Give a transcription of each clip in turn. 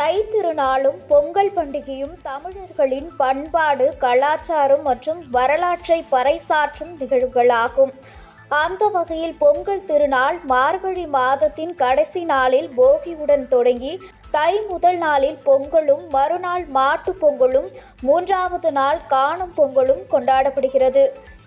தை திருநாளும் பொங்கல் பண்டிகையும் தமிழர்களின் பண்பாடு கலாச்சாரம் மற்றும் வரலாற்றை பறைசாற்றும் நிகழ்வுகளாகும். அந்த வகையில் பொங்கல் திருநாள் மார்கழி மாதத்தின் கடைசி நாளில் போகியுடன் தொடங்கி தை முதல் நாளில் பொங்கலும் மறுநாள் மாட்டு பொங்கலும் மூன்றாவது நாள் காணும் பொங்கலும் கொண்டாடப்படுகிறது.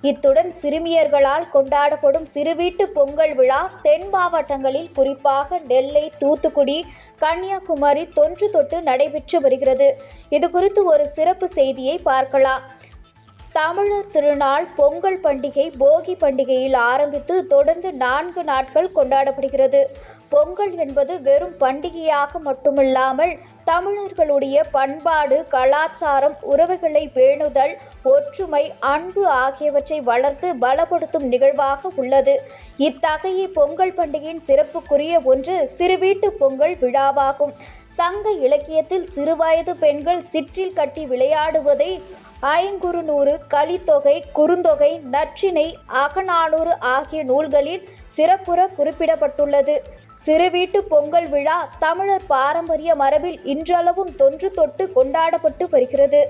இத்துடன் சிறுமியர்களால் கொண்டாடப்படும் சிறுவீட்டு பொங்கல் விழா தென் மாவட்டங்களில் குறிப்பாக நெல்லை தூத்துக்குடி கன்னியாகுமரி தொன்று தொட்டு நடைபெற்று வருகிறது. இது குறித்து ஒரு சிறப்பு செய்தியை பார்க்கலாம். தமிழர் திருநாள் பொங்கல் பண்டிகை போகி பண்டிகையில் ஆரம்பித்து தொடர்ந்து நான்கு நாட்கள் கொண்டாடப்படுகிறது. பொங்கல் என்பது வெறும் பண்டிகையாக மட்டுமில்லாமல் தமிழர்களுடைய பண்பாடு கலாச்சாரம் உறவுகளை பேணுதல் ஒற்றுமை அன்பு ஆகியவற்றை வளர்த்து பலப்படுத்தும் நிகழ்வாக உள்ளது. இத்தகைய பொங்கல் பண்டிகையின் சிறப்புக்குரிய ஒன்று சிறுவீட்டு பொங்கல் விழாவாகும். சங்க இலக்கியத்தில் சிறுவயது பெண்கள் சிற்றில் கட்டி விளையாடுவதை ஐங்குறுநூறு கலித்தொகை குறுந்தொகை நற்றினை அகநானூறு ஆகிய நூல்களில் சிறப்புற குறிப்பிடப்பட்டுள்ளது. சிறுவீட்டு பொங்கல் விழா தமிழர் பாரம்பரிய மரபில் இன்றளவும் தொன்று தொட்டு கொண்டாடப்பட்டு வருகிறது.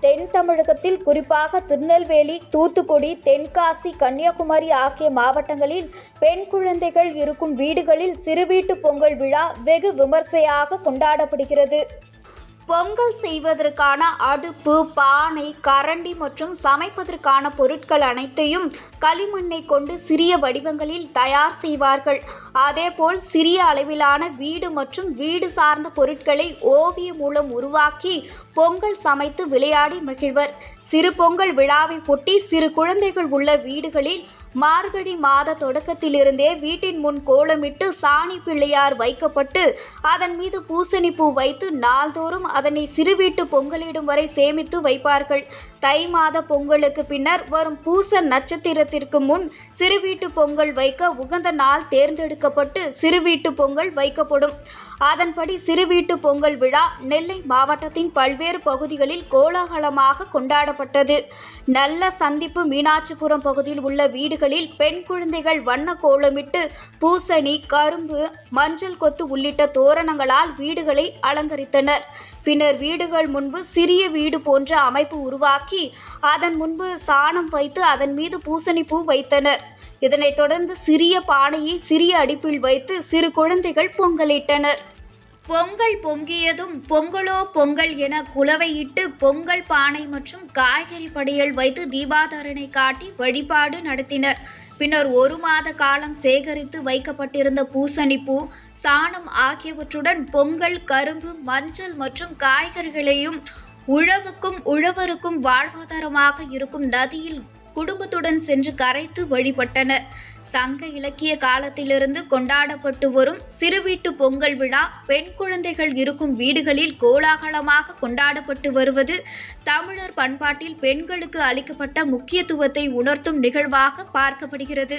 தென் தமிழகத்தில் குறிப்பாக திருநெல்வேலி தூத்துக்குடி தென்காசி கன்னியாகுமரி ஆகிய மாவட்டங்களில் பெண் குழந்தைகள் இருக்கும் வீடுகளில் சிறுவீட்டு பொங்கல் விழா வெகு விமர்சையாக கொண்டாடப்படுகிறது. பொங்கல் செய்வதற்கான அடுப்பு பானை கரண்டி மற்றும் சமைப்பதற்கான பொருட்கள் அனைத்தையும் களிமண்ணை கொண்டு சிறிய வடிவங்களில் தயார் செய்வார்கள். அதேபோல் சிறிய அளவிலான வீடு மற்றும் வீடு சார்ந்த பொருட்களை ஓவியம் மூலம் உருவாக்கி பொங்கல் சமைத்து விளையாடி மகிழ்வர். சிறு பொங்கல் விழாவை ஒட்டி சிறு குழந்தைகள் உள்ள வீடுகளில் மார்கழி மாத தொடக்கத்திலிருந்தே வீட்டின் முன் கோலமிட்டு சாணி பிள்ளையார் வைக்கப்பட்டு அதன் மீது பூசணி பூ வைத்து நாள்தோறும் அதனை சிறுவீட்டு பொங்கலிடும் வரை சேமித்து வைப்பார்கள். தை மாத பொங்கலுக்கு பின்னர் வரும் பூச நட்சத்திரத்திற்கு முன் சிறுவீட்டு பொங்கல் வைக்க உகந்த நாள் தேர்ந்தெடுக்கப்பட்டு சிறுவீட்டு பொங்கல் வைக்கப்படும். அதன்படி சிறுவீட்டு பொங்கல் விழா நெல்லை மாவட்டத்தின் பல்வேறு பகுதிகளில் கோலாகலமாக கொண்டாடப்பட்டது. நல்ல சந்திப்பு மீனாட்சிபுரம் பகுதியில் உள்ள வீடுகளில் பெண் குழந்தைகள் வண்ண கோலமிட்டு பூசணி கரும்பு மஞ்சள் கொத்து உள்ளிட்ட தோரணங்களால் வீடுகளை அலங்கரித்தனர். பின்னர் வீடுகள் முன்பு சிறிய வீடு போன்ற அமைப்பு உருவாக்கி அதன் முன்பு சாணம் வைத்து அதன் மீது பூசணி பூ வைத்தனர். இதனைத் தொடர்ந்து சிறிய பானையை சிறிய அடுப்பில் வைத்து சிறு குழந்தைகள் பொங்கலிட்டனர். பொங்கல் பொங்கியதும் பொங்கலோ பொங்கல் என குலவையிட்டு பொங்கல் பானை மற்றும் காய்கறி படையல் வைத்து தீபாதாரணை காட்டி வழிபாடு நடத்தினர். பின்னர் ஒரு மாத காலம் சேகரித்து வைக்கப்பட்டிருந்த பூசணிப்பூ சாணம் ஆகியவற்றுடன் பொங்கல் கரும்பு மஞ்சள் மற்றும் காய்கறிகளையும் உழவுக்கும் உழவருக்கும் வாழ்வாதாரமாக இருக்கும் நதியில் குடும்பத்துடன் சென்று கரைத்து வழிபட்டனர். சங்க இலக்கிய காலத்திலிருந்து கொண்டாடப்பட்டு வரும் சிறுவீட்டு பொங்கல் விழா பெண் குழந்தைகள் இருக்கும் வீடுகளில் கோலாகலமாக கொண்டாடப்பட்டு வருவது தமிழர் பண்பாட்டில் பெண்களுக்கு அளிக்கப்பட்ட முக்கியத்துவத்தை உணர்த்தும் நிகழ்வாக பார்க்கப்படுகிறது.